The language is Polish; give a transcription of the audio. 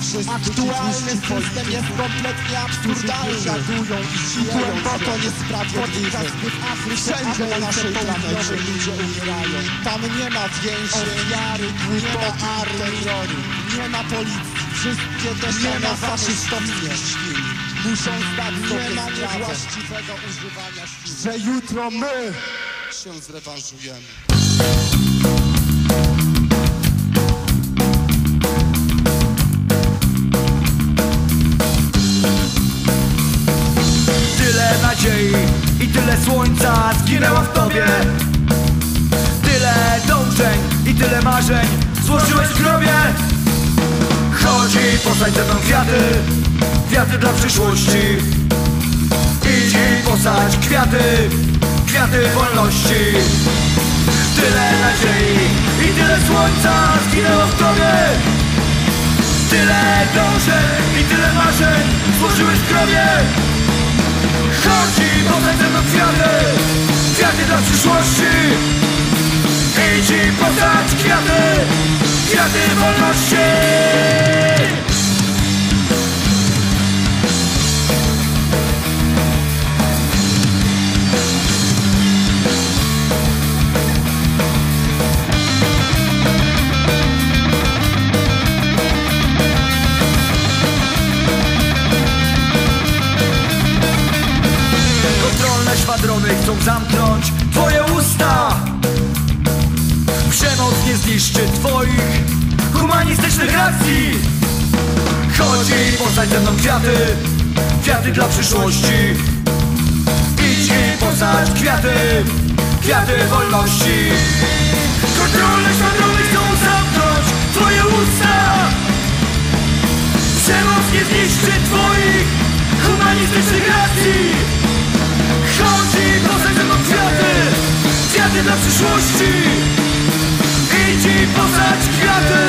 Aktualny system jest kompletnie absurdalny. I głęboko niesprawiedliwy Wszędzie na naszej planecie ludzie umierają. Tam nie ma więzi, ofiary, głupoty, terroru. Nie ma policji, wszystkie te nie ma faszystowskie. Muszą zdać sobie nie ma niewłaściwego używania siły. Że jutro my się zrewanżujemy tyle słońca zginęło w tobie. Tyle dążeń i tyle marzeń złożyłeś w grobie. Chodzi, posadź ze mną kwiaty, kwiaty dla przyszłości. Idź i posadź kwiaty, kwiaty wolności. Tyle nadziei i tyle słońca zginęło w tobie. Tyle dążeń i tyle marzeń złożyłeś w grobie Idź i posadź kwiaty Kwiaty wolności. Kontrolne szwadrony chcą zamknąć Twoje Posadź ze mną kwiaty Kwiaty dla przyszłości. Idź i posadź kwiaty Kwiaty wolności. Kontrolne szwadrony chcą zamknąć Twoje usta. Przemoc nie zniszczy Twoich humanistycznych racji. Chodzi, posadź ze mną kwiaty Kwiaty dla przyszłości. Idź i posadź kwiaty